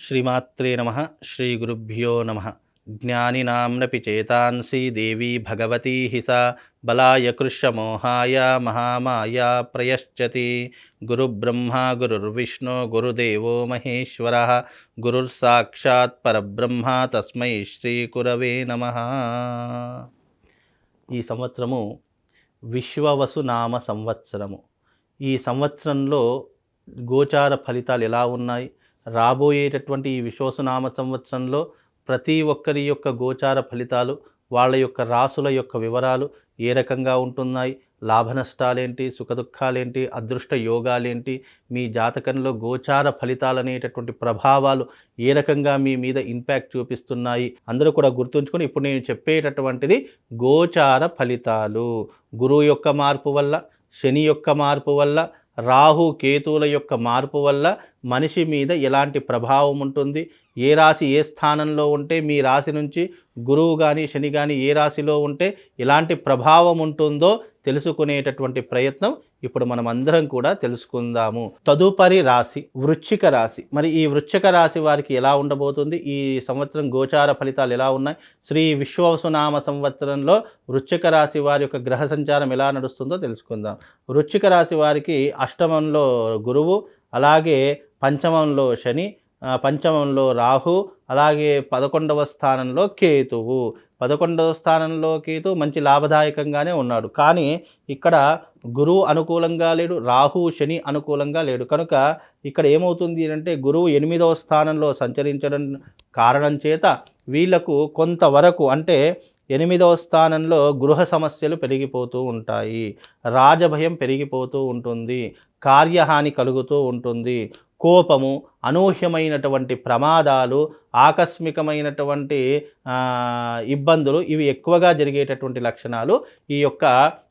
శ్రీమాత్రే నమ శ్రీ గురుభ్యో నమ. జ్ఞానినాంనపి చేతాంసి దేవీ భగవతీ సా బలాయ కృష్యమోహాయ మహామాయ ప్రయశ్చతి. గురుబ్రహ్మ గురుర్విష్ణు గురుదేవో మహేశ్వర. గురుర్సాక్షాత్ పరబ్రహ్మ తస్మై శ్రీకురవే నమ. ఈ సంవత్సరము విశ్వవసు నామ సంవత్సరము. ఈ సంవత్సరంలో గోచార ఫలితాలు ఎలా ఉన్నాయి? రాబోయేటటువంటి ఈ విశ్వసనామ సంవత్సరంలో ప్రతి ఒక్కరి యొక్క గోచార ఫలితాలు వాళ్ళ యొక్క రాసుల యొక్క వివరాలు ఏ రకంగా ఉంటున్నాయి? లాభ నష్టాలేంటి? సుఖదుఖాలేంటి అదృష్ట యోగాలేంటి? మీ జాతకంలో గోచార ఫలితాలు అనేటటువంటి ప్రభావాలు ఏ రకంగా మీ మీద ఇంపాక్ట్ చూపిస్తున్నాయి? అందరూ కూడా గుర్తుంచుకొని ఇప్పుడు నేను చెప్పేటటువంటిది గోచార ఫలితాలు. గురువు యొక్క మార్పు వల్ల శని యొక్క మార్పు వల్ల రాహు కేతువుల యొక్క మార్పు వల్ల మనిషి మీద ఎలాంటి ప్రభావం ఉంటుంది? ఏ రాశి ఏ స్థానంలో ఉంటే మీ రాశి నుంచి గురువు కానీ శని కానీ ఏ రాశిలో ఉంటే ఎలాంటి ప్రభావం ఉంటుందో తెలుసుకునేటటువంటి ప్రయత్నం ఇప్పుడు మనం అందరం కూడా తెలుసుకుందాము. తదుపరి రాశి వృశ్చిక రాశి. మరి ఈ వృశ్చిక రాశి వారికి ఎలా ఉండబోతుంది? ఈ సంవత్సరం గోచార ఫలితాలు ఎలా ఉన్నాయి? శ్రీ విశ్వవసునామ సంవత్సరంలో వృశ్చిక రాశి వారి యొక్క గ్రహ సంచారం ఎలా నడుస్తుందో తెలుసుకుందాం. వృశ్చిక రాశి వారికి అష్టమంలో గురువు అలాగే పంచమంలో శని పంచమంలో రాహు అలాగే పదకొండవ స్థానంలో కేతువు. పదకొండవ స్థానంలో కేతు మంచి లాభదాయకంగానే ఉన్నాడు. కానీ ఇక్కడ గురువు అనుకూలంగా లేడు రాహు శని అనుకూలంగా లేడు. కనుక ఇక్కడ ఏమవుతుంది అంటే గురువు ఎనిమిదవ స్థానంలో సంచరించడం కారణం చేత వీళ్ళకు కొంతవరకు అంటే ఎనిమిదవ స్థానంలో గృహ సమస్యలు పెరిగిపోతూ ఉంటాయి. రాజభయం పెరిగిపోతూ ఉంటుంది. కార్యహాని కలుగుతూ ఉంటుంది. కోపము అనూహ్యమైనటువంటి ప్రమాదాలు ఆకస్మికమైనటువంటి ఇబ్బందులు ఇవి ఎక్కువగా జరిగేటటువంటి లక్షణాలు ఈ యొక్క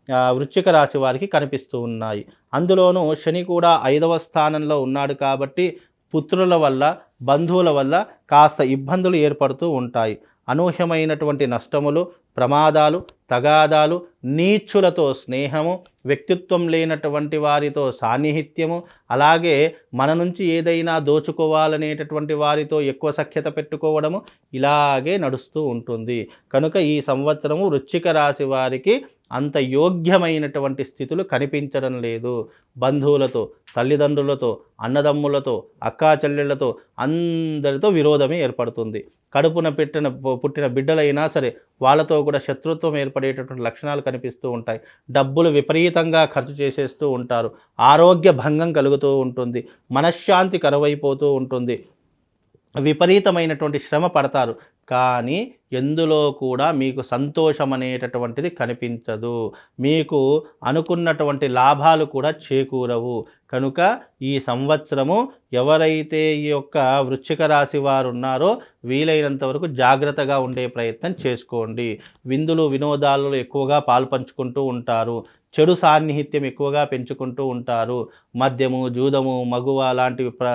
ఆ, వృశ్చిక రాశి వారికి కనిపిస్తూ ఉన్నాయి. అందులోనూ శని కూడా ఐదవ స్థానంలో ఉన్నాడు కాబట్టి పుత్రుల వల్ల బంధువుల వల్ల కాస్త ఇబ్బందులు ఏర్పడుతూ ఉంటాయి. అనూహ్యమైనటువంటి నష్టములు ప్రమాదాలు తగాదాలు నీచులతో స్నేహము వ్యక్తిత్వం లేనటువంటి వారితో సాన్నిహిత్యము అలాగే మన నుంచి ఏదైనా దోచుకోవాలనేటటువంటి వారితో ఎక్కువ సఖ్యత పెట్టుకోవడము ఇలాగే నడుస్తూ ఉంటుంది. కనుక ఈ సంవత్సరము వృశ్చిక రాశి వారికి అంత యోగ్యమైనటువంటి స్థితులు కనిపించడం లేదు. బంధువులతో తల్లిదండ్రులతో అన్నదమ్ములతో అక్కా చెల్లెళ్ళతో అందరితో విరోధమే ఏర్పడుతుంది. కడుపున పెట్టిన పుట్టిన బిడ్డలైనా సరే వాళ్ళతో కూడా శత్రుత్వం ఏర్పడేటటువంటి లక్షణాలు కనిపిస్తూ ఉంటాయి. డబ్బులు విపరీతంగా ఖర్చు చేసేస్తూ ఉంటారు. ఆరోగ్య భంగం కలుగుతూ ఉంటుంది. మనశ్శాంతి కరువైపోతూ ఉంటుంది. విపరీతమైనటువంటి శ్రమ పడతారు. కానీ ఎందులో కూడా మీకు సంతోషం అనేటటువంటిది కనిపించదు. మీకు అనుకున్నటువంటి లాభాలు కూడా చేకూరవు. కనుక ఈ సంవత్సరము ఎవరైతే ఈ యొక్క వృశ్చిక రాశి వారు ఉన్నారో వీలైనంత వరకు జాగ్రత్తగా ఉండే ప్రయత్నం చేసుకోండి. విందులు వినోదాలలో ఎక్కువగా పాల్పంచుకుంటూ ఉంటారు. చెడు సాన్నిహిత్యం ఎక్కువగా పెంచుకుంటూ ఉంటారు. మద్యము జూదము మగువ లాంటివి ప్ర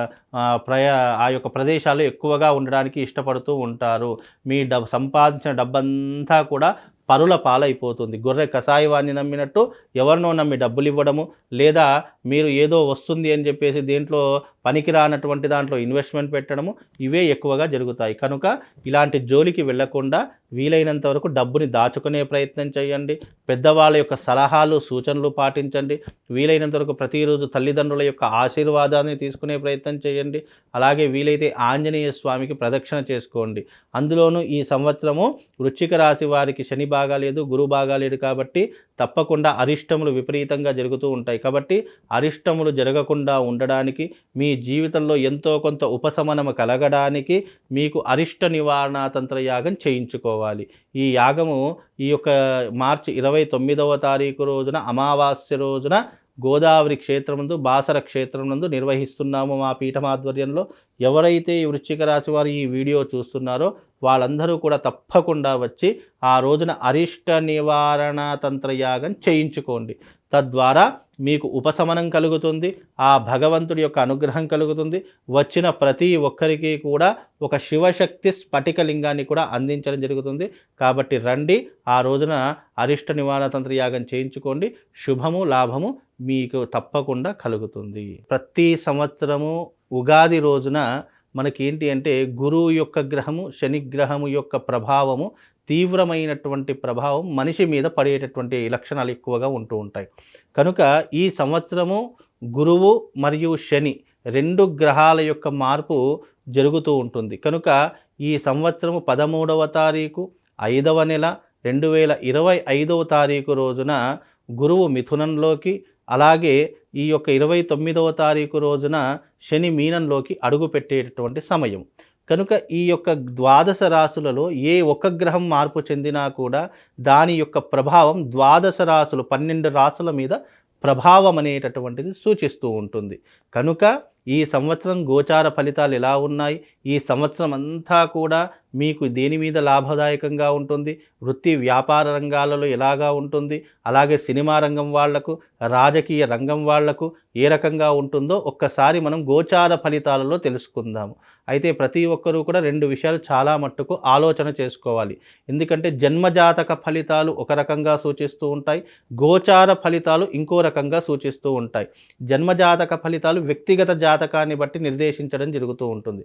ప్రయ ఆ యొక్క ప్రదేశాలు ఎక్కువగా ఉండడానికి ఇష్టపడుతూ ఉంటారు. మీ డబ్ సంపాదించిన డబ్బంతా కూడా పరుల పాలైపోతుంది. గొర్రె కషాయవాన్ని నమ్మినట్టు ఎవరినో నమ్మి డబ్బులు ఇవ్వడము లేదా మీరు ఏదో వస్తుంది అని చెప్పేసి దేంట్లో పనికిరానటువంటి దాంట్లో ఇన్వెస్ట్మెంట్ పెట్టడము ఇవే ఎక్కువగా జరుగుతాయి. కనుక ఇలాంటి జోలికి వెళ్ళకుండా వీలైనంత వరకు డబ్బుని దాచుకునే ప్రయత్నం చేయండి. పెద్దవాళ్ళ యొక్క సలహాలు సూచనలు పాటించండి. వీలైనంత వరకు ప్రతిరోజు తల్లిదండ్రుల యొక్క ఆశీర్వాదాన్ని తీసుకునే ప్రయత్నం చేయండి. అలాగే వీలైతే ఆంజనేయ స్వామికి ప్రదక్షిణ చేసుకోండి. అందులోనూ ఈ సంవత్సరము వృచ్చిక రాశి వారికి శని బాగాలేదు గురువు బాగాలేడు కాబట్టి తప్పకుండా అరిష్టములు విపరీతంగా జరుగుతూ ఉంటాయి. కాబట్టి అరిష్టములు జరగకుండా ఉండడానికి మీ జీవితంలో ఎంతో కొంత ఉపశమనము కలగడానికి మీకు అరిష్ట నివారణ తంత్ర యాగం చేయించుకోవాలి. ఈ యాగము ఈ యొక్క మార్చి ఇరవై తొమ్మిదవ తారీఖు రోజున అమావాస్య రోజున గోదావరి క్షేత్రముందు బాసర క్షేత్రం నందు నిర్వహిస్తున్నాము మా పీఠం ఆధ్వర్యంలో ఎవరైతే ఈ వృశ్చిక రాశి వారు ఈ వీడియో చూస్తున్నారో వాళ్ళందరూ కూడా తప్పకుండా వచ్చి ఆ రోజున అరిష్ట నివారణ తంత్రయాగం చేయించుకోండి. తద్వారా మీకు ఉపశమనం కలుగుతుంది ఆ భగవంతుడి యొక్క అనుగ్రహం కలుగుతుంది. వచ్చిన ప్రతి ఒక్కరికి కూడా ఒక శివశక్తి స్ఫటిక లింగాన్ని కూడా అందించడం జరుగుతుంది. కాబట్టి రండి ఆ రోజున అరిష్ట నివారణ తంత్ర యాగం చేయించుకోండి. శుభము లాభము మీకు తప్పకుండా కలుగుతుంది. ప్రతి సంవత్సరము ఉగాది రోజున మనకేంటి అంటే గురువు యొక్క గ్రహము శని గ్రహము యొక్క ప్రభావము తీవ్రమైనటువంటి ప్రభావం మనిషి మీద పడేటటువంటి లక్షణాలు ఎక్కువగా ఉంటూ ఉంటాయి. కనుక ఈ సంవత్సరము గురువు మరియు శని రెండు గ్రహాల యొక్క మార్పు జరుగుతూ ఉంటుంది. కనుక ఈ సంవత్సరము పదమూడవ తారీఖు ఐదవ నెల రెండు వేల ఇరవై ఐదవ తారీఖు రోజున గురువు మిథునంలోకి అలాగే ఈ యొక్క ఇరవై తొమ్మిదవ తారీఖు రోజున శని మీనంలోకి అడుగు పెట్టేటటువంటి సమయం. కనుక ఈ యొక్క ద్వాదశ రాశులలో ఏ ఒక్క గ్రహం మార్పు చెందినా కూడా దాని యొక్క ప్రభావం ద్వాదశ రాశులు పన్నెండు రాశుల మీద ప్రభావం అనేటటువంటిది సూచిస్తూ ఉంటుంది. కనుక ఈ సంవత్సరం గోచార ఫలితాలు ఎలా ఉన్నాయి? ఈ సంవత్సరం అంతా కూడా మీకు దేని మీద లాభదాయకంగా ఉంటుంది? వృత్తి వ్యాపార రంగాలలో ఎలాగా ఉంటుంది? అలాగే సినిమా రంగం వాళ్ళకు రాజకీయ రంగం వాళ్ళకు ఏ రకంగా ఉంటుందో ఒక్కసారి మనం గోచార ఫలితాలలో తెలుసుకుందాము అయితే ప్రతి ఒక్కరూ కూడా రెండు విషయాలు చాలా మట్టుకు ఆలోచన చేసుకోవాలి. ఎందుకంటే జన్మజాతక ఫలితాలు ఒక రకంగా సూచిస్తూ ఉంటాయి. గోచార ఫలితాలు ఇంకో రకంగా సూచిస్తూ ఉంటాయి. జన్మజాతక ఫలితాలు వ్యక్తిగత జాతకాన్ని బట్టి నిర్దేశించడం జరుగుతూ ఉంటుంది.